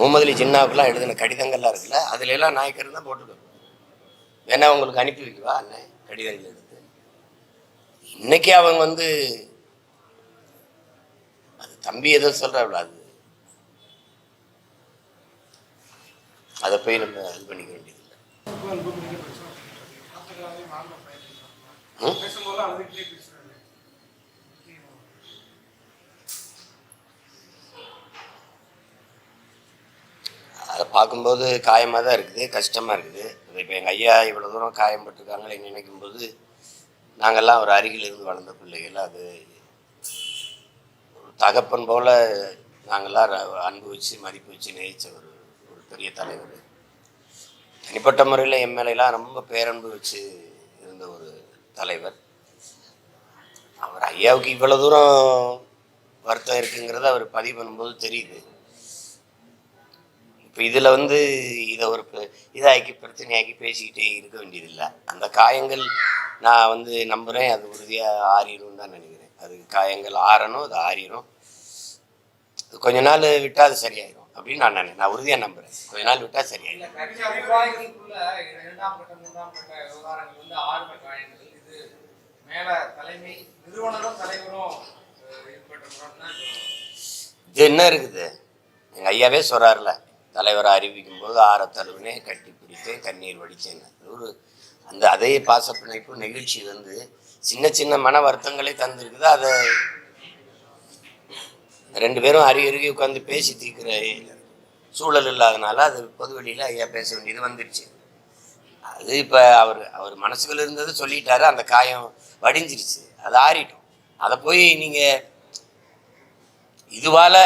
முகமது அலி ஜின்னாவுக்குலாம் எழுதின கடிதங்கள்லாம் இருக்குல்ல அதுல எல்லாம் நாயக்கர் தான் போட்டுக்கணும் வேணா உங்களுக்கு அனுப்பி வைக்கவா? அண்ணன் கடிதங்கள் எடுத்து. இன்னைக்கு அவங்க வந்து அது தம்பி ஏதோ சொல்றாப்ல அது. அதை போய் நம்ம இது பண்ணிக்க வேண்டியது ம்? அதை பார்க்கும்போது காயமாக தான் இருக்குது கஷ்டமாக இருக்குது. இப்போ எங்கள் ஐயா இவ்வளோ தூரம் காயம்பட்டிருக்காங்களே நினைக்கும் போது நாங்கள்லாம் ஒரு அருகில் இருந்து வளர்ந்த பிள்ளைகள். அது ஒரு தகப்பன் போல் நாங்கள்லாம் அன்பு வச்சு மதிப்பு வச்சு நேசித்த ஒரு ஒரு பெரிய தலைவர். தனிப்பட்ட முறையில் என் மேலையெல்லாம் ரொம்ப பேரன்பு வச்சு இருந்த ஒரு தலைவர். அவர் ஐயாவுக்கு இவ்வளோ தூரம் வருத்தம் இருக்குங்கிறத அவர் பதிவு பண்ணும்போது தெரியுது. இப்போ இதில் வந்து இதை ஒரு இதாக்கி பிரச்சனையாக்கி பேசிக்கிட்டே இருக்க வேண்டியதில்லை. அந்த காயங்கள் நான் வந்து நம்புகிறேன் அது உறுதியாக ஆறிடும் தான் நினைக்கிறேன். அது காயங்கள் ஆறணும் அது ஆறிடும் கொஞ்ச நாள் விட்டால் அது சரியாயிடும் அப்படின்னு நான் நினை நான் உறுதியாக நம்புகிறேன் கொஞ்ச நாள் விட்டால் சரியாயிடும் இது என்ன இருக்குது? எங்கள் ஐயாவே சொல்கிறார்ல தலைவரை அறிவிக்கும் போது ஆற தழுவினே கட்டி பிடித்து கண்ணீர் வடித்தேன் ஒரு அந்த அதே பாசப்பிணைப்பு நிகழ்ச்சி வந்து சின்ன சின்ன மன வருத்தங்களை தந்திருக்குது. அதை ரெண்டு பேரும் அருகே அருகே உட்காந்து பேசி தீர்க்கிற சூழல் இல்லாதனால அது பொது வழியில் ஐயா பேச வேண்டியது வந்துடுச்சு. அது இப்போ அவர் அவர் மனசுக்குள்ள இருந்தது சொல்லிட்டாரு. அந்த காயம் வடிஞ்சிருச்சு. அது ஆறிட்டோம். அதை போய் நீங்கள் இதுவால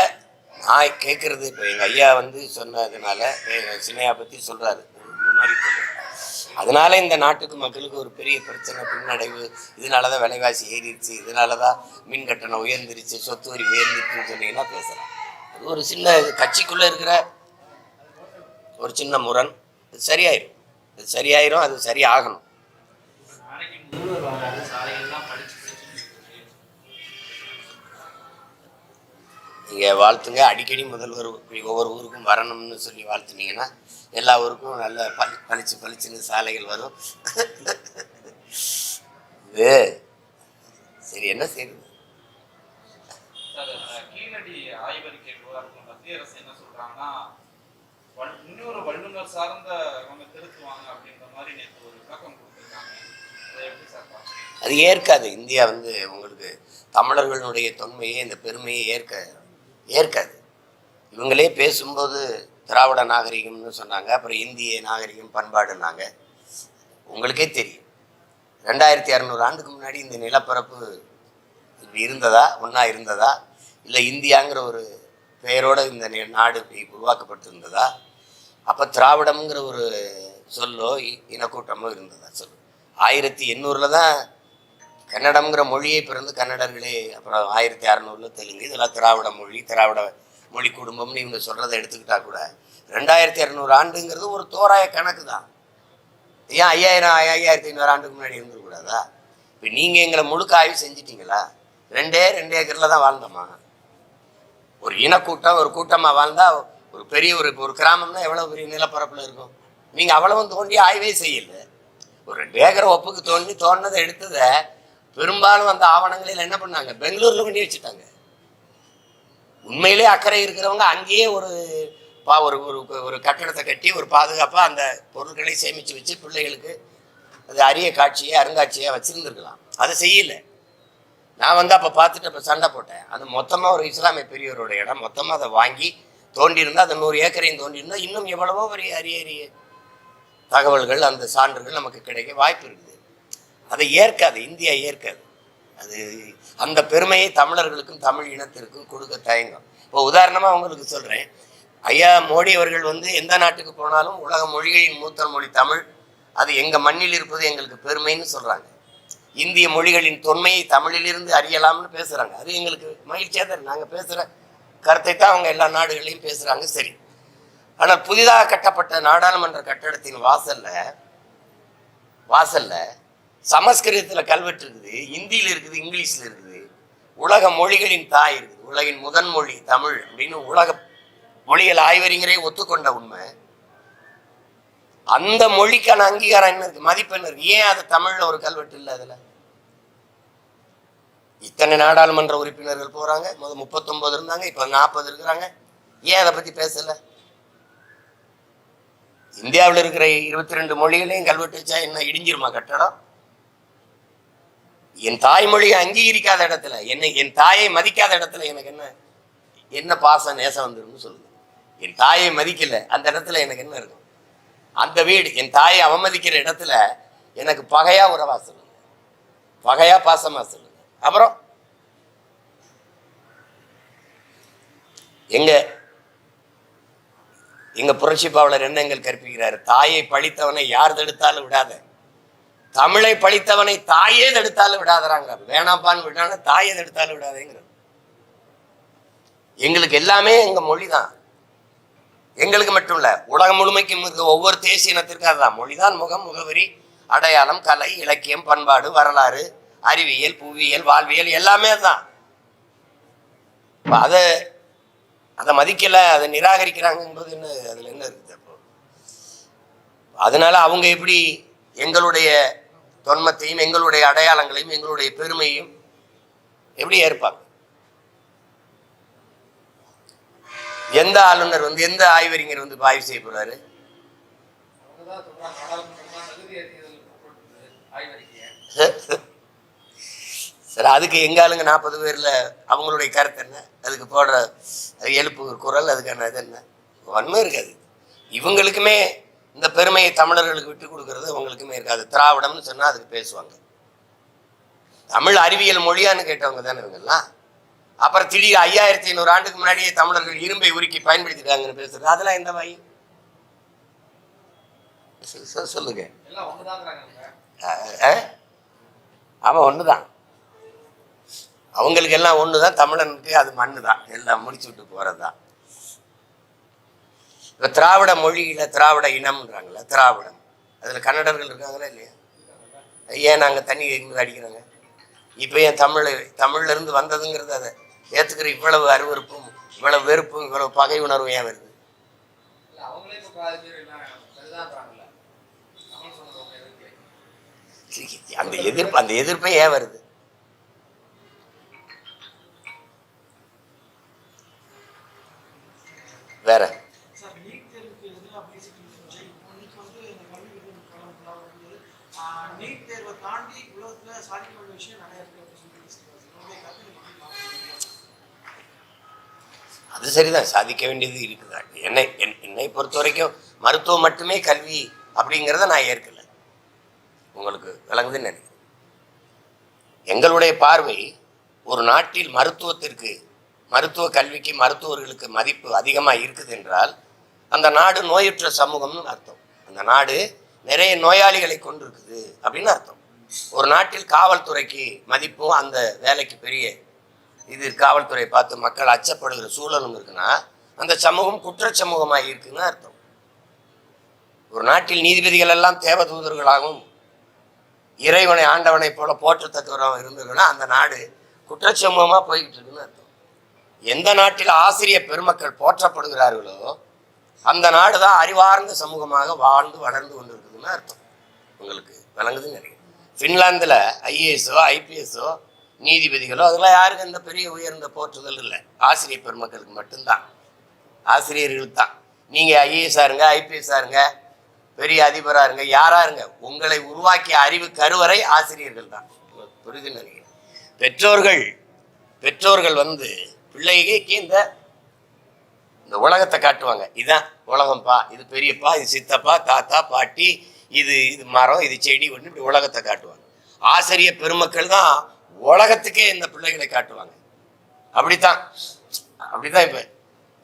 நான் கேட்குறது இப்போ எங்கள் ஐயா வந்து சொன்னதுனால எங்க சின்னையா பற்றி சொல்கிறாரு முன்னாடி சொல்றாரு. அதனால இந்த நாட்டுக்கு மக்களுக்கு ஒரு பெரிய பிரச்சனை பின்னடைவு. இதனால தான் விலைவாசி ஏறிடுச்சு. இதனால தான் மின் கட்டணம் உயர்ந்துருச்சு சொத்து வரி உயர்ந்துருச்சுன்னு சொன்னீங்கன்னா பேசலாம் அது ஒரு சின்ன கட்சிக்குள்ளே இருக்கிற ஒரு சின்ன முரண். அது சரியாயிரும். அது சரியாயிரும் அது சரியாகணும் நீங்கள் வாழ்த்துங்க. அடிக்கடி முதல்வர் இப்படி ஒவ்வொரு ஊருக்கும் வரணும்னு சொல்லி வாழ்த்துனீங்கன்னா எல்லா ஊருக்கும் நல்ல பளி பளிச்சு பளிச்சுன்னு சாலைகள் வரும். இது சரி என்ன செய்யுது இன்னொரு வல்லுநர் சார்ந்த அவங்க திருத்துவாங்க அப்படின்ற மாதிரி நேற்று ஒரு விளக்கம் கொடுத்துருக்காங்க. பார்க்கணும் அது ஏற்காது. இந்தியா வந்து உங்களுக்கு தமிழர்களுடைய தொன்மையை இந்த பெருமையை ஏற்க ஏற்காது. இவங்களே பேசும்போது திராவிட நாகரிகம்னு சொன்னாங்க அப்புறம் இந்திய நாகரிகம் பண்பாடுனாங்க உங்களுக்கே தெரியும். ரெண்டாயிரத்தி இரநூறு ஆண்டுக்கு முன்னாடி இந்த நிலப்பரப்பு இப்படி இருந்ததா ஒன்றா இருந்ததா இல்லை இந்தியாங்கிற ஒரு பெயரோடு இந்த நாடு இப்படி உருவாக்கப்பட்டிருந்ததா? அப்போ திராவிடம்ங்கிற ஒரு சொல்லோ இ- இனக்கூட்டமோ இருந்ததா? சொல்லு. ஆயிரத்தி எண்ணூறில் தான் கன்னடம்ங்கிற மொழியை பிறந்து கன்னடர்களே அப்புறம் ஆயிரத்தி அறநூறுல தெலுங்கு இதெல்லாம் திராவிட மொழி திராவிட மொழி குடும்பம்னு இவங்க சொல்கிறத எடுத்துக்கிட்டா கூட ரெண்டாயிரத்தி இரநூறு ஆண்டுங்கிறது ஒரு தோராய கணக்கு தான். ஏன் ஐயாயிரம் ஐயாயிரத்தி ஐநூறு ஆண்டுக்கு முன்னாடி இருந்துக்கூடாதா இப்போ நீங்கள் எங்களை முழுக்க ஆய்வு செஞ்சிட்டிங்களா? ரெண்டே ரெண்டு ஏக்கரில் தான் வாழ்ந்தோமா? ஒரு இனக்கூட்டம் ஒரு கூட்டமாக வாழ்ந்தால் ஒரு பெரிய ஒரு ஒரு கிராமம்னா எவ்வளோ பெரிய நிலப்பரப்பில் இருக்கும்? நீங்கள் அவ்வளவும் தோண்டி ஆய்வே செய்யல. ஒரு ரெண்டு ஏக்கரை ஒப்புக்கு தோண்டி தோண்டினதை எடுத்ததை பெரும்பாலும் அந்த ஆவணங்களில் என்ன பண்ணாங்க? பெங்களூரில் கொண்டு வச்சுட்டாங்க. உண்மையிலே அக்கறை இருக்கிறவங்க அங்கேயே ஒரு பா ஒரு ஒரு ஒரு கட்டடத்தை கட்டி ஒரு பாதுகாப்பாக அந்த பொருட்களை சேமித்து வச்சு பிள்ளைகளுக்கு அது அரிய காட்சியை அருங்காட்சியாக வச்சுருந்துருக்கலாம். அதை செய்யலை. நான் வந்து அப்போ பார்த்துட்டு அப்போ சண்டை போட்டேன். அது மொத்தமாக ஒரு இஸ்லாமிய பெரியவரோட இடம். மொத்தமாக அதை வாங்கி தோண்டியிருந்தால் அது நூறு ஏக்கரையும் தோண்டியிருந்தால் இன்னும் எவ்வளவோ பெரிய அரிய அரிய தகவல்கள் அந்த சான்றுகள் நமக்கு கிடைக்க வாய்ப்பு இருக்குது. அதை ஏற்காது இந்தியா ஏற்காது. அது அந்த பெருமையை தமிழர்களுக்கும் தமிழ் இனத்திற்கும் கொடுக்க தயங்கும். இப்போ உதாரணமாக உங்களுக்கு சொல்கிறேன் ஐயா மோடி அவர்கள் வந்து எந்த நாட்டுக்கு போனாலும் உலக மொழிகளின் மூத்த மொழி தமிழ். அது எங்கள் மண்ணில் இருப்பது எங்களுக்கு பெருமைன்னு சொல்கிறாங்க இந்திய மொழிகளின் தொன்மையை தமிழிலிருந்து அறியலாம்னு பேசுகிறாங்க அது எங்களுக்கு மகிழ்ச்சியாக தான் நாங்கள் பேசுகிற கருத்தை தான் அவங்க எல்லா நாடுகளையும் பேசுகிறாங்க சரி. ஆனால் புதிதாக கட்டப்பட்ட நாடாளுமன்ற கட்டடத்தின் வாசல்ல வாசல்ல சமஸ்கிருதத்தில் கல்வெட்டு இருக்குது இந்தியில் இருக்குது இங்கிலீஷில் இருக்குது உலக மொழிகளின் தாய் இருக்குது உலகின் முதன் மொழி தமிழ் அப்படின்னு உலக மொழிகள் ஆய்வறிஞரே ஒத்துக்கொண்ட உண்மை. அந்த மொழிக்கான அங்கீகாரம் என்ன இருக்கு? மதிப்பு என்ன இருக்கு? ஏன் அது தமிழில் ஒரு கல்வெட்டு இல்லை அதில்? இத்தனை நாடாளுமன்ற உறுப்பினர்கள் போகிறாங்க முதல் முப்பத்தொம்பது இருந்தாங்க இப்போ நாற்பது இருக்கிறாங்க. ஏன் அதை பற்றி பேசலை? இந்தியாவில் இருக்கிற இருபத்தி ரெண்டு மொழிகளையும் கல்வெட்டு வச்சா என்ன இடிஞ்சிருமா கட்டடம்? என் தாய்மொழியை அங்கீகரிக்காத இடத்துல என்னை என் தாயை மதிக்காத இடத்துல எனக்கு என்ன என்ன பாசம் நேசம் வந்துடும் சொல்லுங்க என் தாயை மதிக்கல அந்த இடத்துல எனக்கு என்ன இருக்கும்? அந்த வீடு என் தாயை அவமதிக்கிற இடத்துல எனக்கு பகையா உறவா சொல்லுங்க பகையா பாசமா சொல்லுங்க அப்புறம் எங்க எங்க புரட்சி பாவலர் என்ன எங்கள் கற்பிக்கிறார்? தாயை பழித்தவனை யார் தடுத்தாலும் விடாத. தமிழை படித்தவனை தாயே தடுத்தாலும் விடாதறாங்க. வேணாப்பான்னு விடான தாயே தடுத்தாலும் விடாதேங்கிற எங்களுக்கு எல்லாமே எங்க மொழி தான் எங்களுக்கு மட்டும் இல்ல உலகம் முழுமைக்கும் இருக்க ஒவ்வொரு தேசிய இனத்திற்கும் அதுதான். மொழிதான் முகம் முகவரி அடையாளம் கலை இலக்கியம் பண்பாடு வரலாறு அறிவியல் புவியியல் வாழ்வியல் எல்லாமே தான் அதை அதை மதிக்கல அதை நிராகரிக்கிறாங்கன்றது என்ன அதுல என்ன இருக்குது அப்போ? அதனால அவங்க எப்படி எங்களுடைய தொன்மத்தையும் எங்களுடைய அடையாளங்களையும் எங்களுடைய பெருமையும் எப்படி ஏற்பாங்க? எந்த ஆளுநர் வந்து எந்த ஆய்வறிஞர் வந்து ஆய்வு செய்ய போறாரு? சரி அதுக்கு எங்க ஆளுங்க நாற்பது பேர்ல அவங்களுடைய கருத்து என்ன? அதுக்கு போடுற எழுப்பு குரல் அதுக்கான இது என்ன? ஒன்றும் இருக்காது. இவங்களுக்குமே இந்த பெருமையை தமிழர்களுக்கு விட்டு கொடுக்கறது அவங்களுக்குமே இருக்காது. திராவிடம்னு சொன்னா அதுக்கு பேசுவாங்க. தமிழ் அறிவியல் மொழியான்னு கேட்டவங்க தானே இவங்கெல்லாம். அப்புறம் திடீர் ஐயாயிரத்தி ஐநூறு ஆண்டுக்கு முன்னாடியே தமிழர்கள் இரும்பை உருக்கி பயன்படுத்திட்டாங்கன்னு பேசுறது. அதெல்லாம் எந்த வாய்? சொல்லுங்க. அவன் ஒன்று தான் அவங்களுக்கு எல்லாம் ஒன்று தான் தமிழனுக்கு அது மண்ணு தான் எல்லாம் முடிச்சு விட்டு போகிறது தான் இப்போ திராவிட மொழியில் திராவிட இனம்ன்றாங்களே திராவிடம். அதில் கன்னடர்கள் இருக்காங்களா இல்லையா? ஏன் நாங்கள் தண்ணி இருந்து அடிக்கிறாங்க? இப்போ ஏன் தமிழ் தமிழ்ல இருந்து வந்ததுங்கிறது அதை ஏற்றுக்கிற இவ்வளவு அருவருப்பும் இவ்வளவு வெறுப்பும் இவ்வளவு பகை உணர்வும் ஏன் வருது? அந்த எதிர்ப்பு அந்த எதிர்ப்பே ஏன் வருது? வேற சார் நீட் தேர்வுக்கு எதிராக பேசிட்டு இருந்துச்சு இப்போ இன்னைக்கு வந்து இந்த கல்வி கலந்துலாம் வந்து ஆஹ், நீட் தேர்வை தாண்டி உலகத்தில் சாதிக்க வேண்டிய விஷயம் நிறைய இருக்கு அப்படின்னு சொல்லி அது சரிதான் சாதிக்க வேண்டியது இருக்குதா? என்னை என்- என்னை பொறுத்த வரைக்கும் மருத்துவம் மட்டுமே கல்வி அப்படிங்கிறத நான் ஏற்கல. உங்களுக்கு விளங்குதுன்னு நினைக்கிறேன். எங்களுடைய பார்வை ஒரு நாட்டில் மருத்துவத்திற்கு மருத்துவ கல்விக்கு மருத்துவர்களுக்கு மதிப்பு அதிகமாக இருக்குது என்றால் அந்த நாடு நோயுற்ற சமூகம்னு அர்த்தம். அந்த நாடு நிறைய நோயாளிகளை கொண்டிருக்குது அப்படின்னு அர்த்தம். ஒரு நாட்டில் காவல்துறைக்கு மதிப்பும் அந்த வேலைக்கு பெரிய இது காவல்துறை பார்த்து மக்கள் அச்சப்படுகிற சூழலும் இருக்குன்னா அந்த சமூகம் குற்ற சமூகமாக இருக்குன்னு அர்த்தம். ஒரு நாட்டில் நீதிபதிகள் எல்லாம் தேவதூதர்களாகவும் இறைவனை ஆண்டவனை போல போற்றத்தக்கவராகவும் இருந்ததுன்னா அந்த நாடு குற்றச்சமூகமாக போய்கிட்டு இருக்குன்னு அர்த்தம். எந்த நாட்டில் ஆசிரியர் பெருமக்கள் போற்றப்படுகிறார்களோ அந்த நாடு தான் அறிவார்ந்த சமூகமாக வாழ்ந்து வளர்ந்து கொண்டிருக்குதுன்னு அர்த்தம் உங்களுக்கு விளங்குதுன்னு நினைக்கிறேன். ஃபின்லாந்தில் ஐஏஎஸோ ஐபிஎஸோ நீதிபதிகளோ அதெல்லாம் யாருக்கும் இந்த பெரிய உயர்ந்த போற்றுதல் இல்லை. ஆசிரியர் பெருமக்களுக்கு மட்டும்தான். ஆசிரியர்களுக்கு தான் நீங்கள் ஐஏஎஸ்ஸாக இருங்க ஐபிஎஸ்ஸாக இருங்க பெரிய அதிபராக இருங்க யாராக இருங்க உங்களை உருவாக்கிய அறிவு கருவறை ஆசிரியர்கள் தான் புரிதுன்னு நினைக்கிறேன். பெற்றோர்கள் பெற்றோர்கள் வந்து பிள்ளைகளுக்கு இந்த இந்த உலகத்தை காட்டுவாங்க. இதான் உலகம்ப்பா இது பெரியப்பா இது சித்தப்பா தாத்தா பாட்டி இது இது மரம் இது செடி ஒன்று இப்படி உலகத்தை காட்டுவாங்க. ஆசிரியர் பெருமக்கள் தான் உலகத்துக்கே இந்த பிள்ளைகளை காட்டுவாங்க. அப்படித்தான். அப்படிதான் இப்போ.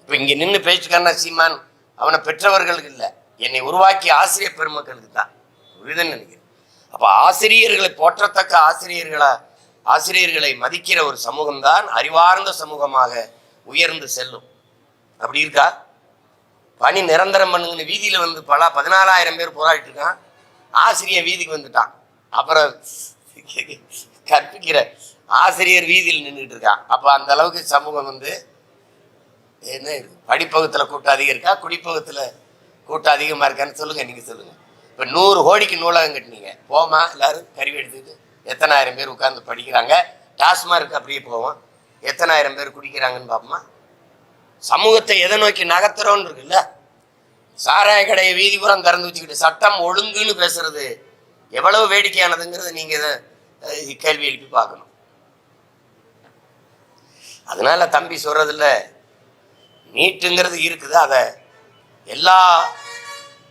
இப்போ இங்கே நின்று பேச்சுக்கான சீமான்? அவனை பெற்றவர்களுக்கு இல்லை. என்னை உருவாக்கிய ஆசிரியர் பெருமக்களுக்கு தான். புரியுதுன்னு நினைக்கிறேன். அப்போ ஆசிரியர்களை போற்றத்தக்க ஆசிரியர்களா ஆசிரியர்களை மதிக்கிற ஒரு சமூகம்தான் அறிவார்ந்த சமூகமாக உயர்ந்து செல்லும். அப்படி இருக்கா? பணி நிரந்தரம் பண்ணுங்கன்னு வீதியில் வந்து பல பதினாலாயிரம் பேர் போராடிட்டு இருக்கான். ஆசிரியர் வீதிக்கு வந்துட்டான். அப்புறம் கற்பிக்கிற ஆசிரியர் வீதியில் நின்றுட்டு இருக்கான். அப்போ அந்த அளவுக்கு சமூகம் வந்து என்ன இது? படிப்பகத்தில் கூட்டம் அதிகம் இருக்கா? குடிப்பகத்தில் கூட்டம் அதிகமாக இருக்கான்னு சொல்லுங்கள் நீங்கள் சொல்லுங்கள் இப்போ நூறு கோடிக்கு நூலகம் கட்டினீங்க. போமா எல்லாரும் கருவி எடுத்துக்கிட்டு எத்தனாயிரம் பேர் உட்காந்து படிக்கிறாங்க. டாஸ்மார்க் அப்படியே போவோம். எத்தனாயிரம் பேர் குடிக்கிறாங்கன்னு பார்ப்போமா சமூகத்தை எதை நோக்கி நகர்த்துறோன்னு இருக்குல்ல? சாராய கடையை வீதிபுறம் திறந்து வச்சுக்கிட்டு சட்டம் ஒழுங்குன்னு பேசுறது எவ்வளவு வேடிக்கையானதுங்கிறத நீங்க இதை கேள்வி எழுப்பி பார்க்கணும். அதனால தம்பி சொல்றதுல நீட்டுங்கிறது இருக்குது? அதை எல்லா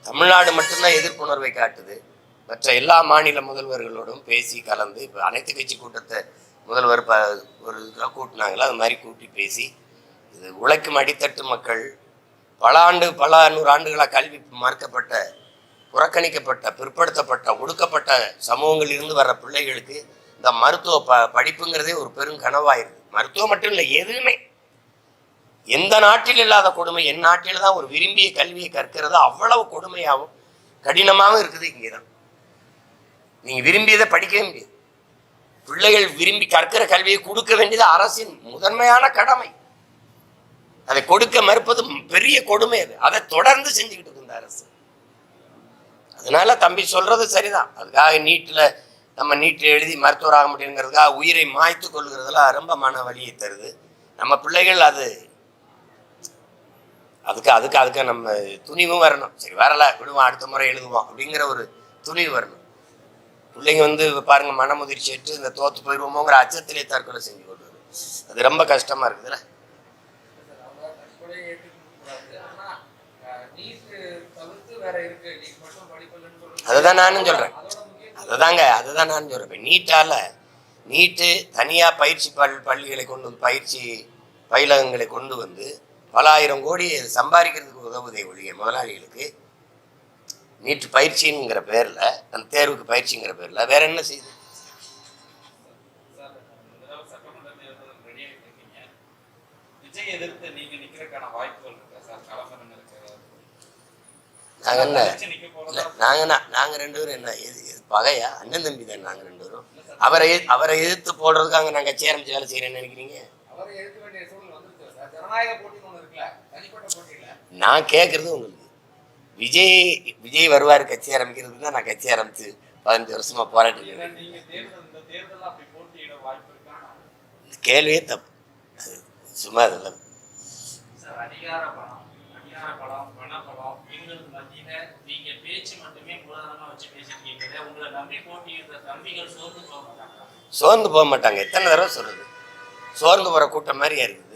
தமிழ்நாடு மட்டும்தான் எதிர்ப்புணர்வை காட்டுது. மற்ற எல்லா மாநில முதல்வர்களோடும் பேசி கலந்து இப்போ அனைத்து கட்சி கூட்டத்தை முதல்வர் ப ஒரு இதுக்காக கூட்டினாங்களோ? அது மாதிரி கூட்டி பேசி இது உழைக்கும் அடித்தட்டு மக்கள் பல ஆண்டு பல நூறு ஆண்டுகளாக கல்வி மறுக்கப்பட்ட புறக்கணிக்கப்பட்ட பிற்படுத்தப்பட்ட ஒடுக்கப்பட்ட சமூகங்களில் இருந்து வர்ற பிள்ளைகளுக்கு இந்த மருத்துவ ப படிப்புங்கிறதே ஒரு பெரும் கனவாயிருது. மருத்துவம் மட்டும் இல்லை எதுவுமே. எந்த நாட்டில் இல்லாத கொடுமை என் நாட்டில் தான் ஒரு விரும்பிய கல்வியை கற்கிறது அவ்வளவு கொடுமையாகவும் கடினமாகவும் இருக்குது இங்கே தான் நீங்கள் விரும்பியதை படிக்கவே முடியாது. பிள்ளைகள் விரும்பி கற்கிற கல்வியை கொடுக்க வேண்டியது அரசின் முதன்மையான கடமை. அதை கொடுக்க மறுப்பது பெரிய கொடுமை அது. அதை தொடர்ந்து செஞ்சுக்கிட்டு இருக்கு இந்த அரசு. அதனால தம்பி சொல்றது சரிதான். அதுக்காக நீட்டில் நம்ம நீட்டில் எழுதி மருத்துவர் ஆக முடியுங்கிறதுக்காக உயிரை மாய்த்து கொள்கிறதுலாம் ரொம்ப மன வலியை தருது. நம்ம பிள்ளைகள் அது அதுக்கு அதுக்கு அதுக்கு நம்ம துணிவும் வரணும். சரி வரல விடுவோம் அடுத்த முறை எழுதுவோம் அப்படிங்கிற ஒரு துணிவு வரணும். பிள்ளைங்க வந்து பாருங்க மனமுதிர்ச்சி எடுத்து இந்த தோத்து போயிடுவோமோங்கிற அச்சத்திலே தற்கொலை செஞ்சு கொள்வது. அது ரொம்ப கஷ்டமா இருக்குதுல்ல சார், அவங்க தற்கொலையை ஏற்றுக்க கூடாது ஆனா நீட் தவிர்த்து வேற இருக்கு நீட் மட்டும் ஏற்றுக்கூடாது சொல்றது அதுதான் நானும் சொல்றேன். அதுதாங்க அதுதான் நானும் சொல்றேன். நீட்டால நீட்டு தனியாக பயிற்சி பல் பள்ளிகளை கொண்டு வந்து பயிற்சி பயிலகங்களை கொண்டு வந்து பல ஆயிரம் கோடி சம்பாதிக்கிறதுக்கு உதவுதே ஒழிய முதலாளிகளுக்கு நீட்டு பயிற்சிங்கிற பேரில் அந்த தேர்வுக்கு பயிற்சிங்கிற பேரில் வேற என்ன செய்யுது சார் இந்த தடவை சட்டமன்ற தேர்தல் ரெடி ஆகிட்டு இருக்கீங்க விஜய் எதிர்த்து நீங்க நிக்கிறதுக்கான வாய்ப்புகள் இருக்கா சார்? களமிறங்க இருக்கிறது நாங்கள் என்ன? நாங்கள் நாங்கள் ரெண்டு பேரும் என்ன? எது எது பகையா? அண்ணன் தம்பி தான் நாங்கள் ரெண்டு பேரும். அவரை அவரை எதிர்த்து போடுறதுக்காக நாங்கள் கட்சி ஆரம்பிச்சு வேலை செய்கிறேன்னு நினைக்கிறீங்க? நான் கேட்குறது உங்களுக்கு. விஜய் விஜய் வருவார் கட்சி ஆரம்பிக்கிறதுக்கு தான் நான் கட்சி ஆரம்பிச்சு பதினஞ்சு வருஷமா போராட்டி நீங்க கேள்வியே தப்பு. சும்மா அதில் சார் அதிகார பலம் அதிகார பலம் பணபலம் இவங்களுக்கு மத்தியில நீங்க பேச்சு மட்டுமே மூலதனமா வச்சு பேசிருக்கீங்க உங்களை நம்பி போட்டியிடுற தம்பிகள் சோர்ந்து போக மாட்டாங்க சோர்ந்து போக மாட்டாங்க. எத்தனை தடவை சொல்றது? சோர்ந்து போற கூட்டம் மாதிரி இருக்கு.